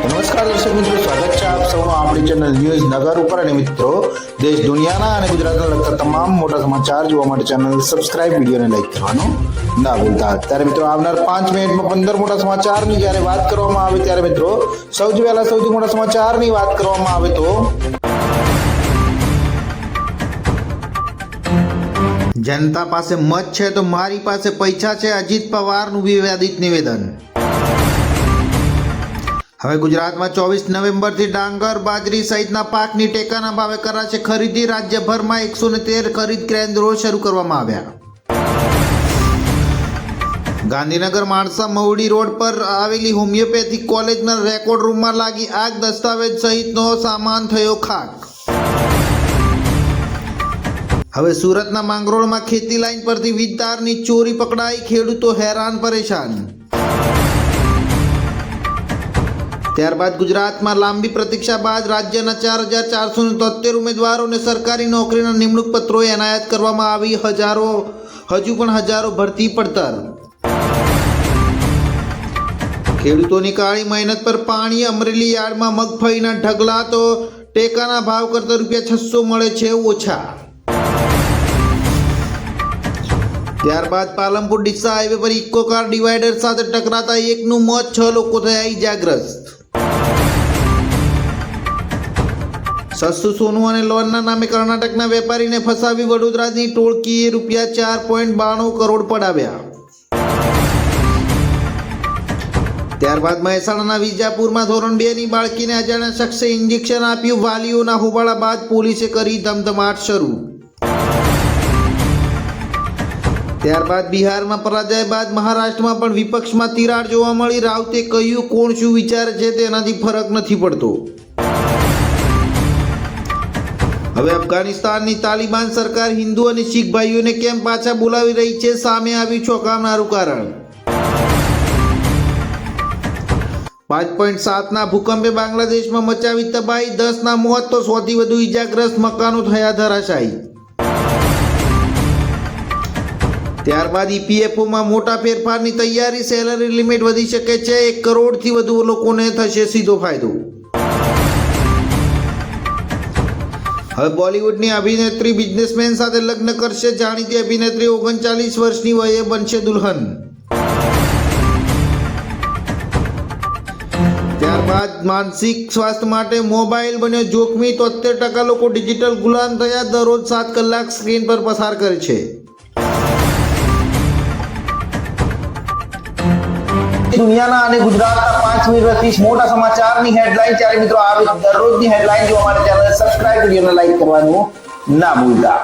નમસ્કાર દર્શક મિત્રો, સ્વાગત છે આપ સૌનું આપણી ચેનલ ન્યૂઝ નગર ઉપર. અને મિત્રો, દેશ દુનિયાના અને ગુજરાતના લગતા તમામ મોટા સમાચાર જોવા માટે ચેનલ સબસ્ક્રાઇબ વિડીયોને લાઈક કરવાનું ના ભૂલતા. ત્યારે મિત્રો, આવનાર પાંચ મિનિટમાં પંદર મોટા સમાચારની જ્યારે વાત કરવામાં આવે, ત્યારે મિત્રો, સૌથી પહેલા સૌથી મોટા સમાચારની વાત કરવામાં આવે તો જનતા પાસે મત છે તો મારી પાસે પૈસા છે, અજીત પવારનું વિવાદિત નિવેદન. હવે ગુજરાતમાં ચોવીસ નવેમ્બરથી ડાંગર, બાજરી સહિતના પાકની ટેકાના ભાવે કરાશે ખરીદી. રાજ્યભરમાં એકસો તેર ખરીદ કેન્દ્રો શરૂ કરવામાં આવ્યા. ગાંધીનગર માણસા મહુડી રોડ પર આવેલી હોમિયોપેથિક કોલેજના રેકોર્ડ રૂમમાં લાગી આગ. દસ્તાવેજ સહિતનો સામાન થયો ખાક. હવે સુરતના માંગરોળમાં ખેતી લાઈન પરથી વીજ તારની ચોરી પકડાઈ. ખેડૂતો હેરાન પરેશાન. ત્યારબાદ ગુજરાતમાં લાંબી પ્રતીક્ષા બાદ રાજ્યના ચાર હજાર ચારસો તોતેર ઉમેદવારોને સરકારી નોકરીના નિમણૂક પત્રો એનાયત કરવામાં આવી. હજારો, હજુ પણ હજારો ભરતી પડતર. ખેડૂતોની કાળી મહેનત પર પાણી અમરેલી યાર્ડમાં મગફળીના ઢગલા તો ટેકાના ભાવ કરતા રૂપિયા છસો મળે છે ઓછા. ત્યારબાદ પાલનપુર ડીસા હાઈવે પર ઇકો કાર ડિવાઈડર સાથે ટકરાતા એકનું મોત, છ લોકો થયા ઈજાગ્રસ્ત સસ્તું સોનું અને લોનના નામે કર્ણાટકના વેપારીને ફસાવી વડોદરાની ટોળકીએ રૂપિયા ચાર પોઈન્ટ બાણું કરોડ પડાવ્યા. ત્યારબાદ મહેસાણાના વિજાપુરમાં ધોરણ બે ની બાળકીને અજાણ્યા શખ્સે ઇન્જેક્શન આપ્યું, વાલીઓના હોબાળા બાદ પોલીસે કરી ધમધમાટ શરૂ. ત્યારબાદ બિહારમાં પરાજય બાદ મહારાષ્ટ્રમાં પણ વિપક્ષમાં તિરાડ જોવા મળી, રાવતે કહ્યું, કોણ શું વિચારે છે તેનાથી ફરક નથી પડતો. હવે અફઘાનિસ્તાનની તાલિબાન સરકાર હિન્દુ અને શીખ ભાઈઓને કેમ પાછા બોલાવી રહી છે સામે આવ્યું ચોંકાવનારું કારણ? પાંચ પોઈન્ટ સાતના ભૂકંપે બાંગ્લાદેશમાં મચાવી તબાહી, દસના મોત તો સૌથી વધુ ઈજાગ્રસ્ત મકાનો થયા ધરાશાયી. ત્યારબાદ ઈપીએફઓમાં મોટા ફેરફારની તૈયારી, સેલરી લિમિટ વધી શકે છે, એક કરોડથી વધુ લોકોને થશે સીધો ફાયદો. હવે બોલિવૂડની અભિનેત્રી બિઝનેસમેન સાથે લગ્ન કરશે જાણીતી અભિનેત્રી ઓગણચાલીસ વર્ષની વયે બનશે દુલ્હન. ત્યારબાદ માનસિક સ્વાસ્થ્ય માટે મોબાઈલ બન્યો જોખમી, તોતેર ટકા લોકો ડિજિટલ ગુલામ થયા, દરરોજ સાત કલાક સ્ક્રીન પર પસાર કરે છે. દુનિયાના અને ગુજરાતના પાંચ મિનિટથી મોટા સમાચારની હેડલાઇન ત્યારે મિત્રો આવી દરરોજની હેડલાઇન જોવા માટે ચેનલ સબસ્ક્રાઇબ વિડીયોને લાઈક કરવાનું ના ભૂલતા.